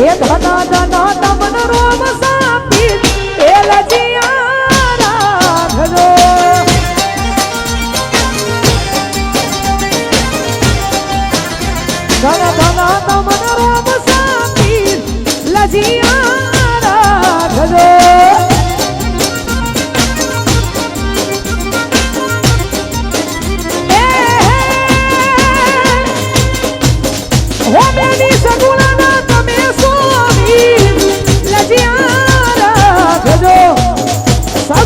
એ ધન ધન તમન રોમ સાપી એ લજિયા રાધજો ધન ધન તમન રોમ સાપી લજિયા રાધજો Homem, Lisa, Gula.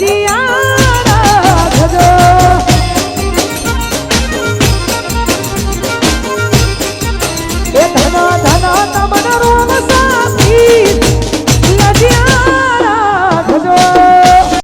দিয়া